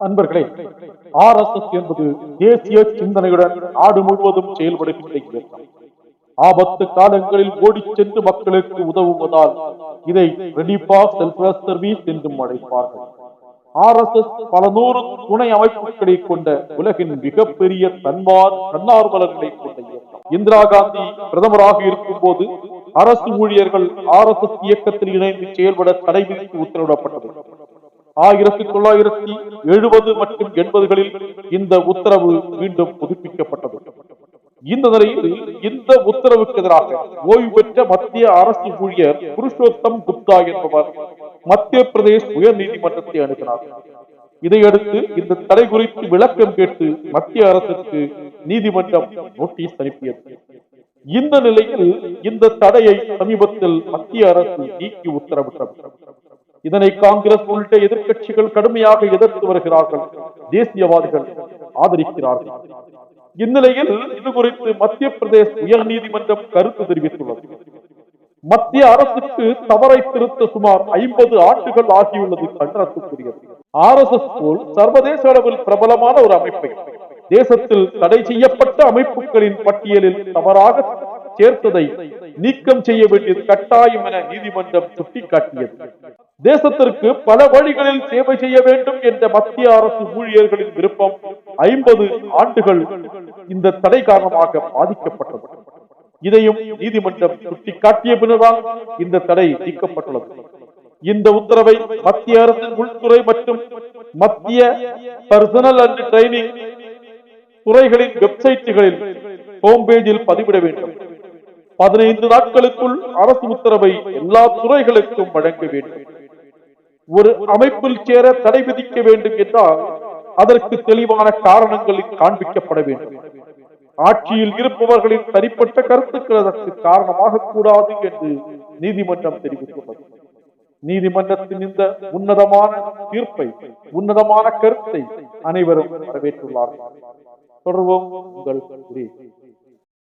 அன்பர்களே R S S என்பது தேசிய சிந்தனையுடன் நாடு முழுவதும் செயல்படுகின்ற இயக்கம். ஆபத்து காலங்களில் ஓடி சென்று மக்களுக்கு உதவுவதால் இதை ரெடி ஃபார் செல்ஃப் சர்வீஸ் என்றும் அழைப்பார்கள். ஆர் எஸ் எஸ் பல நூறு துணை அமைப்புகளை கொண்ட உலகின் மிகப்பெரிய தன்மார் தன்னார்வலர்களை கொண்ட இயக்கம். இந்திரா காந்தி பிரதமராக இருக்கும் போது அரசு ஊழியர்கள் ஆர் எஸ் எஸ் இயக்கத்தில் இணைந்து செயல்பட தடை விதித்து உத்தரவிடப்பட்டது. ஆயிரத்தி தொள்ளாயிரத்தி எழுபது மற்றும் எண்பதுகளில் இந்த உத்தரவு மீண்டும் புதுப்பிக்கப்பட்டது. இந்த நிலையில் இந்த உத்தரவுக்கு எதிராக ஓய்வு பெற்ற மத்திய அரசு ஊழியர் புருஷோத்தம் குப்தா என்பவர் மத்திய பிரதேஷ் உயர் நீதிமன்றத்தை அணுகினார். இதையடுத்து இந்த தடை குறித்து விளக்கம் கேட்டு மத்திய அரசுக்கு நீதிமன்றம் நோட்டீஸ் அனுப்பியது. இந்த நிலையில் இந்த தடையை சமீபத்தில் மத்திய அரசு நீக்கி உத்தரவிட்டது. இதனை காங்கிரஸ் உள்ளிட்ட எதிர்க்கட்சிகள் கடுமையாக எதிர்த்து வருகிறார்கள். தேசியவாதிகள் ஆதரிக்கிறார்கள். இந்நிலையில் இது குறித்து மத்திய பிரதேச உயர் நீதிமன்றம் கருத்து தெரிவித்துள்ளது. மத்திய அரசுக்கு தவறை திருத்த சுமார் ஐம்பது ஆண்டுகள் ஆகியுள்ளது கண்டனத்துக்குரியது. ஆர் எஸ் எஸ் போல் சர்வதேச அளவில் பிரபலமான ஒரு அமைப்பை தேசத்தில் தடை செய்யப்பட்ட அமைப்புகளின் பட்டியலில் தவறாக சேர்த்ததை நீக்கம் செய்ய வேண்டியது கட்டாயம் என நீதிமன்றம் சுட்டிக்காட்டியது. தேசத்திற்கு பல வழிகளில் சேவை செய்ய வேண்டும் என்ற மத்திய அரசு ஊழியர்களின் விருப்பம் ஐம்பது ஆண்டுகள் இந்த தடை காரணமாக பாதிக்கப்பட்டது. இதையும் நீதிமன்றம் சுட்டிக்காட்டிய பின்னர்தான் இந்த தடை நீக்கப்பட்டுள்ளது. இந்த உத்தரவை மத்திய அரசின் உள்துறை மற்றும் மத்திய பர்சனல் அண்ட் ட்ரைனிங் துறைகளின் வெப்சைட்டுகளில் ஹோம் பேஜில் பதிவிட வேண்டும். பதினைந்து நாட்களுக்குள் அரசு உத்தரவை எல்லா துறைகளுக்கும் வழங்க வேண்டும். ஒரு அமைப்பில் சேர தடை விதிக்க வேண்டும் என்றால் அதற்கு தெளிவான காரணங்கள் காண்பிக்கப்பட வேண்டும். ஆட்சியில் இருப்பவர்களின் தனிப்பட்ட கருத்துக்கள் அதற்கு காரணமாக கூடாது என்று நீதிமன்றம் தெரிவித்துள்ளது. நீதிமன்றத்தின் இந்த உன்னதமான தீர்ப்பை உன்னதமான கருத்தை அனைவரும் வரவேற்றுள்ளார்கள். தொடர்வோம் உங்கள்